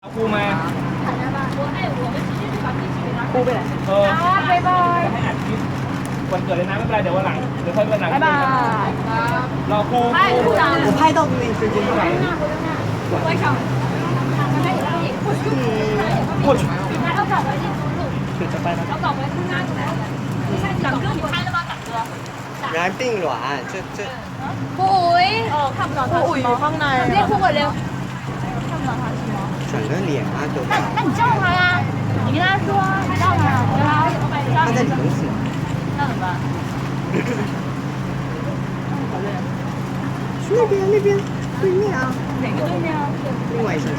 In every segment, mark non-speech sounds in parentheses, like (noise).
เอาครูมา ครูไปไหน เออ บ๊ายบาย ให้อัดคลิปวันเกิดเลยนะไม่เป็นไรเดี๋ยววันหลังเดี๋ยวค่อยวันหลัง บ๊ายบาย รอครูครู 我拍到你直接过来。 พูด จะไปนะ 原来并卵，这这 ผู้อุ๋ย ผู้อุ๋ยอยู่ข้างใน เรียกผู้ก่อนเร็ว 整个脸啊都那那你叫他呀，你跟他说，你叫他，叫他，他在里头死。那怎么办？去 (coughs) 那边那边对面啊，哪个对面啊？另外一边。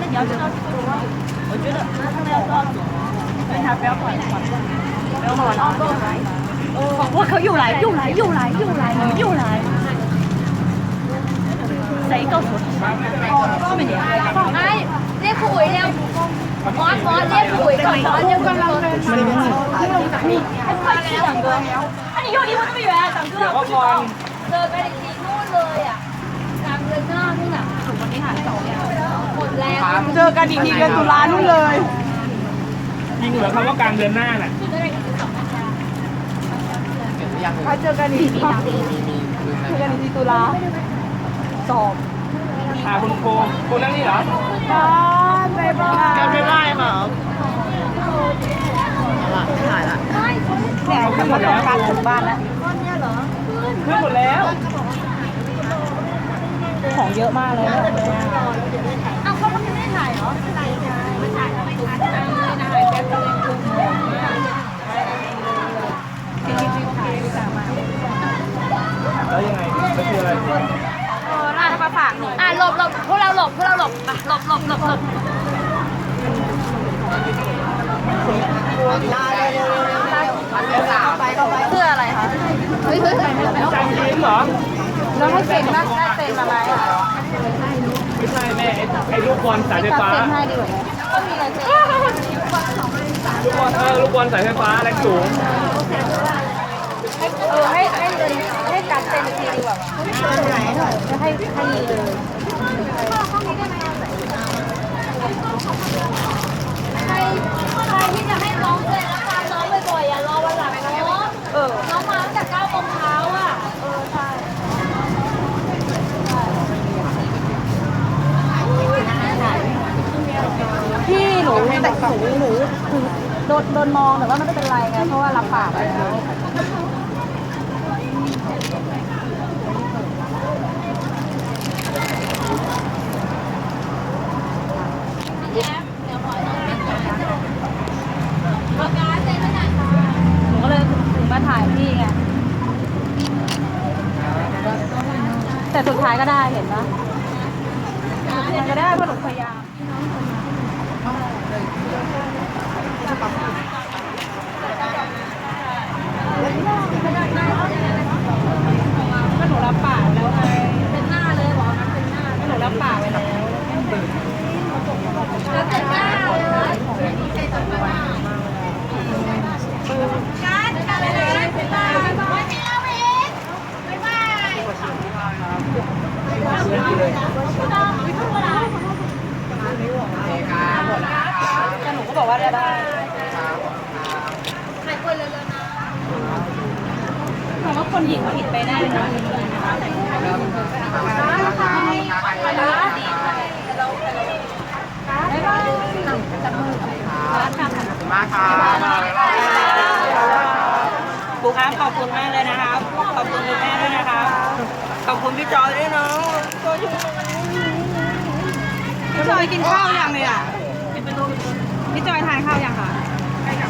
那你要知道是什么？我觉得他们要多少种？所以他不要管管不要管了。我靠，又来又来又来又来又来！谁告诉我？后面你哎，เรียกผู้อุ๋ยเร็วมอสมอสเรียกผู้อุ๋ยก่อนมอสเรียกผู้อุ๋ยก่อน快去两个！啊，你又离我这么远，长哥， เดี๋ยวก็ 不许 ก่อน 动。เดินไปอีกทีนู่นเลยอ่ะกลางเดือนหน้านู่นอ่ะถึงวันนี้หายสองแล้วหมดแล้ว เจอกันอีกทีเดือนตุลานู่นเลย ยิงเหลือคำว่ากลางเดือนหน้าน่ะ ไปเจอกันอีกทีเจอกันอีกทีตุลา สอบพาคุณครูครูนั่งนี่เหรอบ้านบ๊ายบายกันบ๊ายบายค่ะถ่ายละเนี่ยกำลังการถึงบ้านแล้วขึ้นหมดแล้ว ของเยอะมากเลยนะอ้าวเขาไม่ได้ถ่ายเหรอถ่ายไม่ถ่ายไม่ถ่ายไม่ถ่ายแป๊บนึงแล้วยังไง บหลบพวกเราหลบพวกเราหลบอะหลบหลบหลบหลบเพื่ออะไรคะเฮ้ยเฮ้ยจางยิ้มเหรอเราให้เป็นนะได้เป็นมาไหมอะไม่ใช่แม่ไอ้ไอ้ลูกบอลสายไฟฟ้าเซ็นให้ดีกว่าก็มีอะไรเซ็นลูกบอลเออลูกบอลสายไฟฟ้าแรงสูงเออให้ให้เงินให้การเซ็นอีกทีดีกว่าเป็นไหนหน่อยจะให้ให้เลย ใครที่จะให้ร้องเลยแล้วการร้องบ่อยๆอะรอวันหลังนะร้องมาตั้งแต่9โมงเช้าอะเออใช่พี่หนูหนูหนูโดนโดนมองแต่ว่ามันไม่เป็นไรไงเพราะว่ารับปากไปแล้ว พี่แอฟเดี๋ยวขอน้องเป็นก่อนปากกาเซ็นไม่ได้ค่ะ หนูก็เลย ถ่ายพี่ไง แต่สุดท้ายก็ได้เห็นปะยังก็ได้เพราะหนูพยายามก็หนูรับปากแล้วไง เป็นหน้าเลยบอกนะเป็นหน้า ก็หนูรับปากไปแล้ว แล้วเป็นหน้าเลยการการอะไรเป็นหน้าวันนี้เราเองบ๊ายบาย แต่หนูก็บอกว่าได้ได้หายป่วยเร็วๆนะถามว่าคนหญิงผิดไปได้นะมาค่ะครูครับขอบคุณมากเลยนะครับ ขอบคุณคุณแม่ด้วยนะครับ ขอบคุณพี่จอยด้วยเนาะพี่จ อยกินข้าวยังเลยอะพี่จอยทานข้าวยังคะ